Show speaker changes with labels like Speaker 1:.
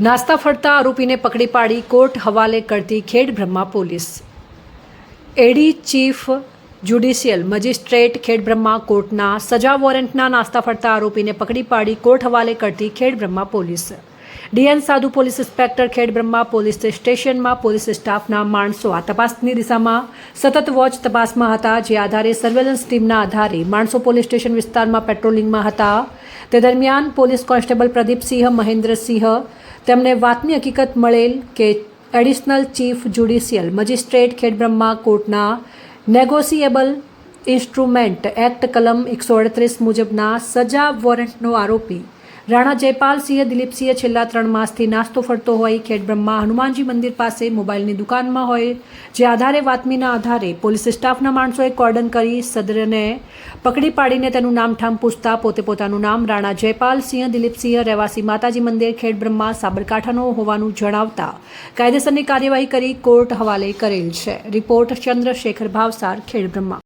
Speaker 1: નાસ્તા ફરતા આરોપીને પકડી પાડી કોર્ટ હવાલે કરતી Khed Brahma police. AD chief judicial magistrate Khed Brahma કોર્ટના સજા વોરંટના નાસ્તા ફરતા આરોપીને પકડી પાડી કોર્ટ હવાલે કરતી Khed Brahma police. DN Sadhu police inspector Khed Brahma police સ્ટેશનમાં પોલીસ સ્ટાફના માણસો આ તપાસની દિશામાં સતત વોચ તપાસમાં હતા, જે આધારે સર્વેલન્સ ટીમના આધારે માણસો પોલીસ સ્ટેશન વિસ્તારમાં પેટ્રોલિંગમાં હતા. તે દરમિયાન પોલીસ કોન્સ્ટેબલ પ્રદીપસિંહ, મહેન્દ્રસિંહ તેમને વાતની હકીકત મળેલ કે additional chief judicial magistrate Khedbrahma કોર્ટના નેગોશિયેબલ ઇન્સ્ટ્રુમેન્ટ એક્ટ કલમ એકસો અડત્રીસ મુજબના સજા વોરંટનો આરોપી રાણા જયપાલસિંહ દિલીપસિંહ છેલ્લા ત્રણ માસથી નાસ્તો ફરતો હોય ખેડબ્રહ્મા હનુમાનજી મંદિર પાસે મોબાઈલની દુકાનમાં હોય, જે આધારે વાતમીના આધારે પોલીસ સ્ટાફના માણસોએ કોર્ડન કરી સદરને પકડી પાડીને તેનું નામઠામ પૂછતા પોતે પોતાનું નામ રાણા જયપાલસિંહ, દિલીપસિંહ, રહેવાસી માતાજી મંદિર ખેડબ્રહ્મા સાબરકાંઠાનો હોવાનું જણાવતા કાયદેસરની કાર્યવાહી કરી કોર્ટ હવાલે કરેલ છે. રિપોર્ટ ચંદ્રશેખર ભાવસાર ખેડબ્રહ્મા